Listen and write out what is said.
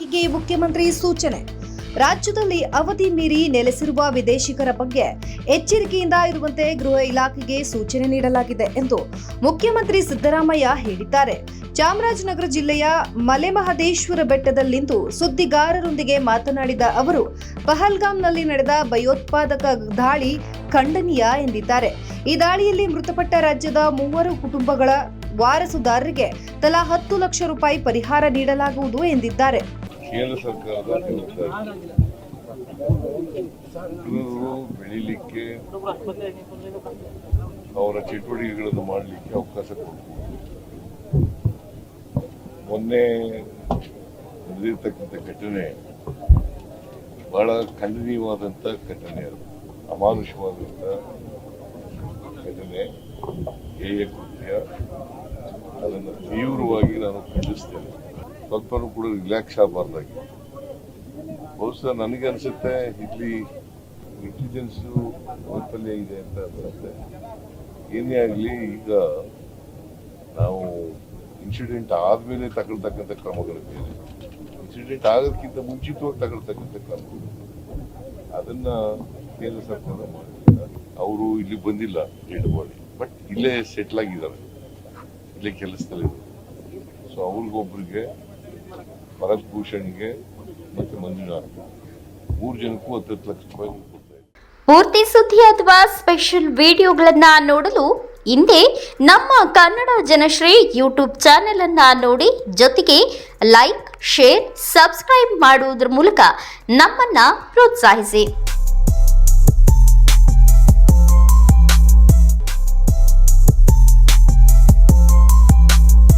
ಇಲಾಖೆಗೆ ಮುಖ್ಯಮಂತ್ರಿ ಸೂಚನೆ. ರಾಜ್ಯದಲ್ಲಿ ಅವಧಿ ಮೀರಿ ನೆಲೆಸಿರುವ ವಿದೇಶಿಗರ ಬಗ್ಗೆ ಎಚ್ಚರಿಕೆಯಿಂದ ಇರುವಂತೆ ಗೃಹ ಇಲಾಖೆಗೆ ಸೂಚನೆ ನೀಡಲಾಗಿದೆ ಎಂದು ಮುಖ್ಯಮಂತ್ರಿ ಸಿದ್ದರಾಮಯ್ಯ ಹೇಳಿದ್ದಾರೆ. ಚಾಮರಾಜನಗರ ಜಿಲ್ಲೆಯ ಮಲೆಮಹದೇಶ್ವರ ಬೆಟ್ಟದಲ್ಲಿಂದು ಸುದ್ದಿಗಾರರೊಂದಿಗೆ ಮಾತನಾಡಿದ ಅವರು ಪಹಲ್ಗಾಮ್ನಲ್ಲಿ ನಡೆದ ಭಯೋತ್ಪಾದಕ ದಾಳಿ ಖಂಡನೀಯ ಎಂದಿದ್ದಾರೆ. ಈ ದಾಳಿಯಲ್ಲಿ ಮೃತಪಟ್ಟ ರಾಜ್ಯದ ಮೂವರು ಕುಟುಂಬಗಳ ವಾರಸುದಾರರಿಗೆ ತಲಾ ಹತ್ತು ಲಕ್ಷ ರೂಪಾಯಿ ಪರಿಹಾರ ನೀಡಲಾಗುವುದು ಎಂದಿದ್ದಾರೆ. ಕೇಂದ್ರ ಸರ್ಕಾರದ ಬೆಳಿಲಿಕ್ಕೆ ಅವರ ಚಟುವಟಿಕೆಗಳನ್ನು ಮಾಡಲಿಕ್ಕೆ ಅವಕಾಶ ಕೊಡ್ತೀವಿ. ಮೊನ್ನೆ ನಡೆದಿರ್ತಕ್ಕಂಥ ಘಟನೆ ಬಹಳ ಖಂಡನೀಯವಾದಂಥ ಘಟನೆ ಅದು. ಅಮಾನುಷವಾದಂಥ ಘಟನೆ, ಹೇಯ ಕೃತ್ಯ. ಅದನ್ನು ತೀವ್ರವಾಗಿ ನಾನು ಖಂಡಿಸ್ತೇನೆ. ಸ್ವಲ್ಪನೂ ಕೂಡ ರಿಲ್ಯಾಕ್ಸ್ ಆಗಬಾರ್ದಾಗಿ. ಬಹುಶಃ ನನಗೆ ಅನಿಸುತ್ತೆ, ಇಲ್ಲಿ ಇಂಟೆಲಿಜೆನ್ಸು ವೈಫಲ್ಯ ಇದೆ ಅಂತ ಅನ್ಸುತ್ತೆ. ಏನೇ ಆಗಲಿ ಈಗ ನಾವು ಇನ್ಸಿಡೆಂಟ್ ಆದಮೇಲೆ ತಗೊಳ್ತಕ್ಕಂಥ ಕ್ರಮಗಳು ಬೇರೆ ಇನ್ಸಿಡೆಂಟ್ ಆಗೋದಕ್ಕಿಂತ ಮುಂಚಿತವಾಗಿ ತಗೊಳ್ತಕ್ಕಂಥ ಕ್ರಮಗಳು. ಅದನ್ನ ಕೇಂದ್ರ ಸರ್ಕಾರ ಮಾಡಿಲ್ಲ. ಅವರು ಇಲ್ಲಿ ಬಂದಿಲ್ಲ ಡೆಡ್ ಬಾಡಿ ಬಟ್ ಇಲ್ಲೇ ಸೆಟ್ಲ್ ಆಗಿದ್ದಾರೆ. ಇಲ್ಲೇ ಕೆಲಸದಲ್ಲಿ ಸೊ ಅವ್ರಿಗೊಬ್ರಿಗೆ ಭರತ್ ಭೂಷಣ್ಗೆ ಮತ್ತೆ ಮಂಜುನಾಥ್ ಮೂರು ಜನಕ್ಕೂ ಹತ್ತು ಲಕ್ಷ ರೂಪಾಯಿ ಪೂರ್ತಿ ಸುದ್ದಿ ಅಥವಾ ಸ್ಪೆಷಲ್ ವಿಡಿಯೋಗಳನ್ನ ನೋಡಲು ಹಿಂದೆ ನಮ್ಮ ಕನ್ನಡ ಜನಶ್ರೀ ಯೂಟ್ಯೂಬ್ ಚಾನೆಲ್ ಅನ್ನ ನೋಡಿ, ಜೊತೆಗೆ ಲೈಕ್, ಶೇರ್, ಸಬ್ಸ್ಕ್ರೈಬ್ ಮಾಡುವುದರ ಮೂಲಕ ನಮ್ಮನ್ನ ಪ್ರೋತ್ಸಾಹಿಸಿ.